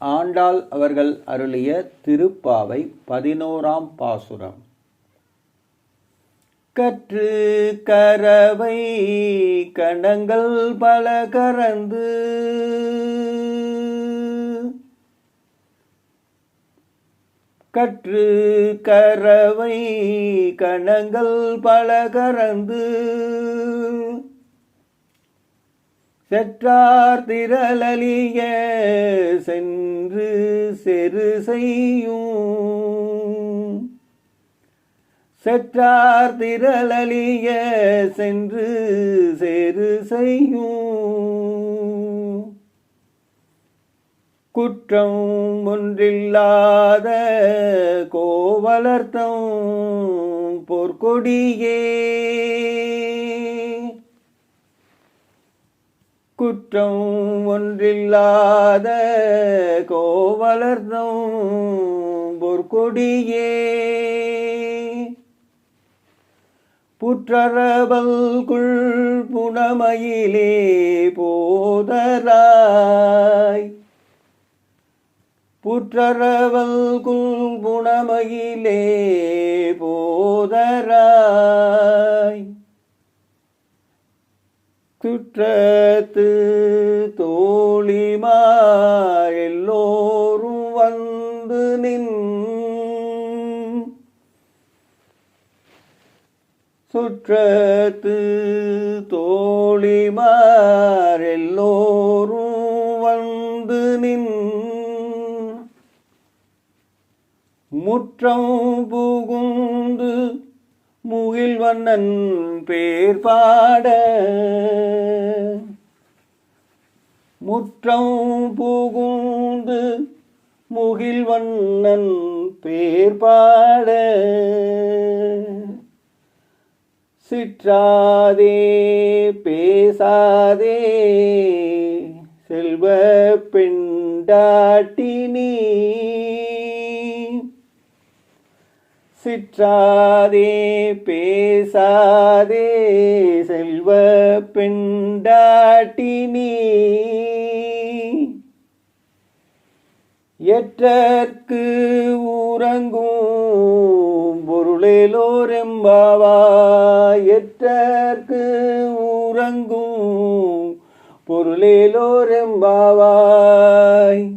ஆண்டாள் அவர்கள் அருளிய திருப்பாவை பதினோராம் பாசுரம். கற்று கரவை கணங்கள் பல கறந்து கற்று கரவை கணங்கள் பல கறந்து செற்றார் திரளலிய சென்று செரு செய்யும். செற்றார் திரளலிய சென்று செரு செய்யும். குற்றம் ஒன்றில்லாத கோவலர்த்தம் பொற்கொடியே. குற்றம் ஒன்றில்லாத கோவலர்தம் பொற்கொடியே. புற்றரவல்குள் புனமயிலே போதராய். புற்றரவல்குள் புனமயிலே போதராய். குற்றத்து தோழிமா எல்லோரும் வந்து நின் சுற்றத்து தோழிமார் எல்லோரும் வந்து நின் முற்றம் புகுந்து முகில்வண்ணன் பேர் பாட. முற்றம் புகுந்து முகில்வண்ணன் பேர் பாட. சிற்றாதே பேசாதே செல்வ பெண்டாட்டினி சிற்றாதே பேசாதே செல்வ பெண்டாட்டினி. எற்றற்கு உறங்கும் பொருளேலோரெம்பாவா? எற்றற்கு உறங்கும் பொருளேலோரெம்பாவாய்?